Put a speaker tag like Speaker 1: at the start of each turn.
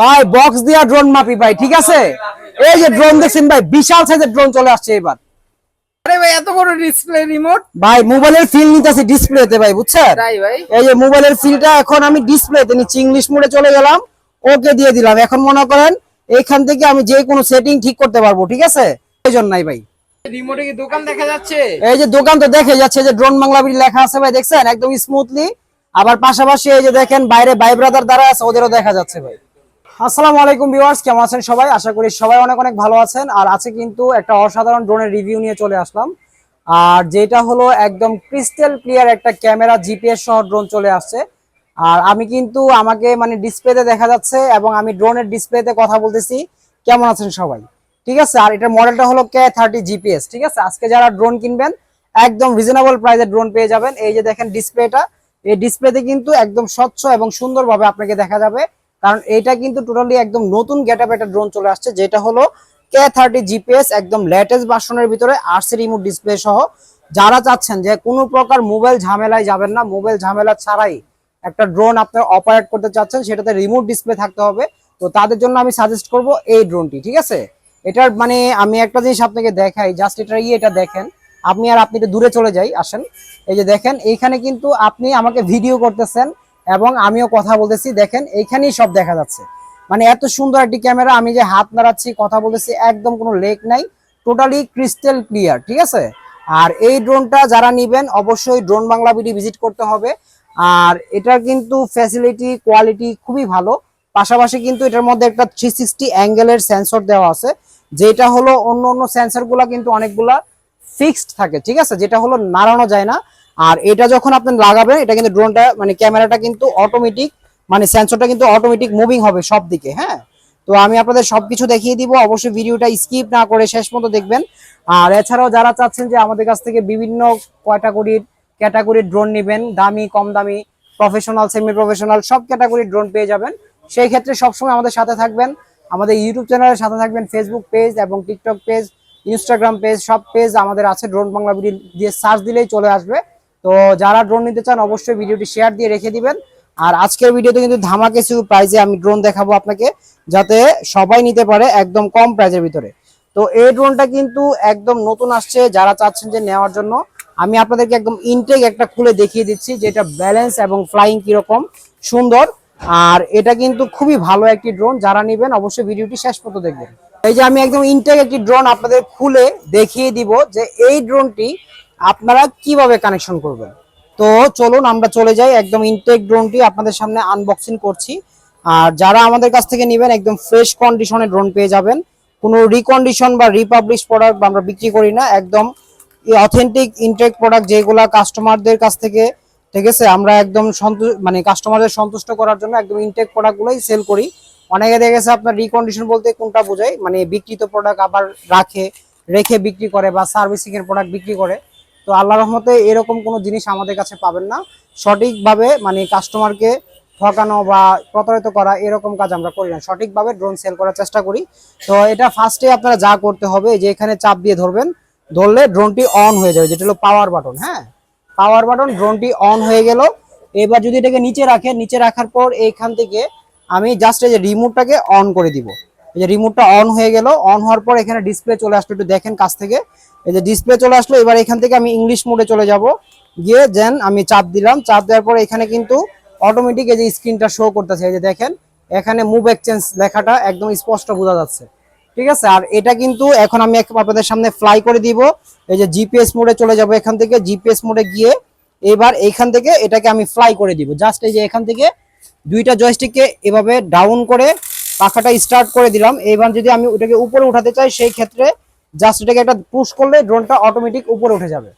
Speaker 1: ভাই বক্স দিয়া ড্রোন মাপি ভাই ঠিক আছে? এই যে ড্রোন দেখছেন ভাই বিশাল সাইজের ড্রোন চলে আসছে এবার।
Speaker 2: আরে ভাই এত বড় ডিসপ্লে রিমোট
Speaker 1: ভাই মোবাইলের ফিল নিতেছে ডিসপ্লেতে ভাই বুঝছেন?
Speaker 2: তাই ভাই।
Speaker 1: এই যে মোবাইলের ফিলটা এখন আমি ডিসপ্লেতে নিচ্ছি ইংলিশ মোডে চলে গেলাম ওকে দিয়ে দিলাম। এখন মনে করেন এইখান থেকে আমি যে কোনো সেটিং ঠিক করতে পারব ঠিক আছে? প্রয়োজন নাই ভাই।
Speaker 2: রিমোটে কি দোকান দেখা যাচ্ছে?
Speaker 1: এই যে দোকান তো দেখে যাচ্ছে যে ড্রোন বাংলা বিডি লেখা আছে ভাই দেখছেন? একদম স্মুথলি আবার পাশাপাশি এই যে দেখেন বাইরে ভাই ব্রাদার দ্বারা আছে, ওদেরও দেখা যাচ্ছে ভাই। আসসালামু আলাইকুম ভিউয়ার্স কেমন আছেন সবাই? আশা করি সবাই অনেক অনেক ভালো আছেন। আর আছে কিন্তু একটা অসাধারণ ড্রোনের রিভিউ নিয়ে চলে আসলাম। আর যেটা হলো একদম ক্রিস্টাল ক্লিয়ার একটা ক্যামেরা জিপিএস সহ ড্রোন চলে আসছে। আর আমি কিন্তু আমাকে মানে ডিসপ্লেতে দেখা যাচ্ছে এবং আমি ড্রোনের ডিসপ্লেতে কথা বলতেছি। কেমন আছেন সবাই? ঠিক আছে? আর এটার মডেলটা হলো কে থার্টি জিপিএস ঠিক আছে? আজকে যারা ড্রোন কিনবেন, একদম রিজনেবল প্রাইসে ড্রোন পেয়ে যাবেন। এই যে দেখেন ডিসপ্লেটা এই ডিসপ্লেতে কিন্তু একদম স্বচ্ছ এবং সুন্দরভাবে আপনাকে দেখা যাবে। কারণ এটা কিন্তু টোটালি একদম নতুন গেটআপ একটা ড্রোন চলে আসছে, যেটা হলো কে থার্টি জিপিএস একদম লেটেস্ট ভার্সনের ভিতরে আরসি রিমোট ডিসপ্লে সহ। যারা চাচ্ছেন যে কোনো প্রকার মোবাইল ঝামেলায় যাবেন না মোবাইল ঝামেলা ছাড়াই একটা ড্রোন আপনার অপারেট করতে চাচ্ছেন, সেটাতে রিমোট ডিসপ্লে থাকতে হবে। তো তাদের জন্য আমি সাজেস্ট করব এই ড্রোনটি ঠিক আছে? এটার মানে আমি একটা জিনিস আপনাকে দেখাই জাস্ট এটা ইয়ে এটা দেখেন। আপনি আর আপনি একটু দূরে চলে যাই, আসেন। এই যে দেখেন, এইখানে কিন্তু আপনি আমাকে ভিডিও করতেছেন এবং আমিও কথা বলতেছি। দেখেন, এইখানেই সব দেখা যাচ্ছে। মানে এত সুন্দর একটি ক্যামেরা, আমি যে হাত নাড়াচ্ছি, কথা বলতেছি, একদম কোনো লেক নাই। টোটালি ক্রিস্টাল ক্লিয়ার ঠিক আছে? আর এই ড্রোনটা যারা নিবেন, অবশ্যই ড্রোন বাংলা বিডি ভিজিট করতে হবে। আর এটার কিন্তু ফ্যাসিলিটি কোয়ালিটি খুবই ভালো। পাশাপাশি কিন্তু এটার মধ্যে একটা থ্রি সিক্সটি অ্যাঙ্গেলের সেন্সর দেওয়া আছে। যেটা হলো অন্য অন্য সেন্সরগুলো কিন্তু অনেকগুলা। ফিক্সড থাকে, ঠিক আছে? যেটা হলো নাড়ানো যায় না। আর এটা যখন আপনি লাগাবেন, এটা কিন্তু ড্রোনটা মানে ক্যামেরাটা কিন্তু অটোমেটিক মানে সেন্সরটা কিন্তু অটোমেটিক মুভিং হবে সব দিকে হ্যাঁ? তো আমি আপনাদের সবকিছু দেখিয়ে দিব। অবশ্যই ভিডিওটা স্কিপ না করে শেষ মতো দেখবেন। আর এছাড়াও যারা চাচ্ছেন যে আমাদের কাছ থেকে বিভিন্ন ক্যাটাগরির ক্যাটাগরির ড্রোন নেবেন, দামি, কম দামি প্রফেশনাল সেমি প্রফেশনাল সব ক্যাটাগরির ড্রোন পেয়ে যাবেন। সেই ক্ষেত্রে সবসময় আমাদের সাথে থাকবেন। আমাদের ইউটিউব চ্যানেলের সাথে থাকবেন ফেসবুক পেজ এবং টিকটক পেজ ইনস্টাগ্রাম পেজ সব পেজ আমাদের আছে ড্রোন বাংলা ভিডিও দিয়ে সার্চ দিলেই চলে আসবে। তো যারা ড্রোন নিতে চান, অবশ্যই ভিডিওটি শেয়ার দিয়ে রেখে দিবেন। আর আজকের ভিডিওতে কিন্তু ধামাকে কিছু প্রাইজে আমি ড্রোন দেখাবো আপনাকে, যাতে সবাই নিতে পারে একদম কম প্রাইজের ভিতরে। তো এই ড্রোনটা কিন্তু একদম নতুন আসছে, যারা চাচ্ছেন যে নেওয়ার জন্য, আমি আপনাদেরকে একদম ইনটেক একটা খুলে দেখিয়ে দিচ্ছি যে এটা ব্যালেন্স এবং ফ্লাইং কীরকম সুন্দর। আর এটা কিন্তু খুবই ভালো একটি ড্রোন যারা নেবেন অবশ্যই ভিডিওটি শেষ পর্যন্ত দেখবেন। এই যে আমি একদম ইনটেক একটি ড্রোন আপনাদের খুলে দেখিয়ে দিব যে এই ড্রোনটি আপনারা কীভাবে কানেকশন করবেন। তো চলুন, আমরা চলে যাই একদম ইনটেক ড্রোনটি আপনাদের সামনে আনবক্সিং করছি। আর যারা আমাদের কাছ থেকে নেবেন, একদম ফ্রেশ কন্ডিশনে ড্রোন পেয়ে যাবেন। কোনো রিকন্ডিশন বা রিপাবলিশ প্রোডাক্ট আমরা বিক্রি করি না, একদম অথেন্টিক ইনটেক প্রোডাক্ট যেগুলা কাস্টমারদের কাছ থেকে, ঠিক আছে? আমরা একদম সন্তুষ্ট মানে কাস্টমারদের সন্তুষ্ট করার জন্য একদম ইনটেক প্রোডাক্টগুলোই সেল করি। অনেকে দেখে গেছে আপনার রিকন্ডিশন বলতে কোনটা বোঝায়? মানে বিক্রিত প্রোডাক্ট আবার রাখে, রেখে বিক্রি করে বা সার্ভিসিং এর প্রোডাক্ট বিক্রি করে। তো আল্লাহ রহমতে এরকম কোনো জিনিস আমাদের কাছে পাবেন না। সঠিকভাবে মানে কাস্টমারকে ঠকানো বা প্রতারিত করা এরকম কাজ আমরা করি না। সঠিকভাবে ড্রোন সেল করার চেষ্টা করি। তো এটা ফার্স্টে আপনারা যা করতে হবে, যে এখানে চাপ দিয়ে ধরবেন, ধরলে ড্রোনটি অন হয়ে যাবে, যেটা হলো পাওয়ার বাটন হ্যাঁ? পাওয়ার বাটন ড্রোনটি অন হয়ে গেল। এবার যদি এটাকে নিচে রাখে নিচে রাখার পর এইখান থেকে আমি জাস্ট এই যে রিমোটটাকে অন করে দিব। এই যে রিমোটটা অন হয়ে গেল অন হওয়ার পর এখানে ডিসপ্লে চলে আসলো, একটু দেখেন কাছ থেকে। এই যে ডিসপ্লে চলে আসলো, এবার এখান থেকে আমি ইংলিশ মোডে চলে যাব। গিয়ে দেন আমি চাপ দিলাম, চাপ দেওয়ার পর এখানে কিন্তু অটোমেটিক এই যে স্ক্রিনটা শো করতেছে। এই যে দেখেন, এখানে মুভ এক্সচেঞ্জ লেখাটা একদম স্পষ্ট বোঝা যাচ্ছে। ঠিক আছে? আর এটা কিন্তু এখন আমি আপনাদের সামনে ফ্লাই করে দিব। এই যে জিপিএস মোডে চলে যাব এখান থেকে। জিপিএস মোডে গিয়ে এবার এইখান থেকে এটাকে আমি ফ্লাই করে দিব। জাস্ট এই যে এখান থেকে দুইটা জয়স্টিককে এভাবে ডাউন করে পাখাটা স্টার্ট করে দিলাম। এবার যদি আমি ওটাকে উপরে উঠাতে চাই, সেই ক্ষেত্রে জাস্ট এটাকে একটা পুশ করলে ড্রোনটা অটোমেটিক উপরে উঠে যাবে।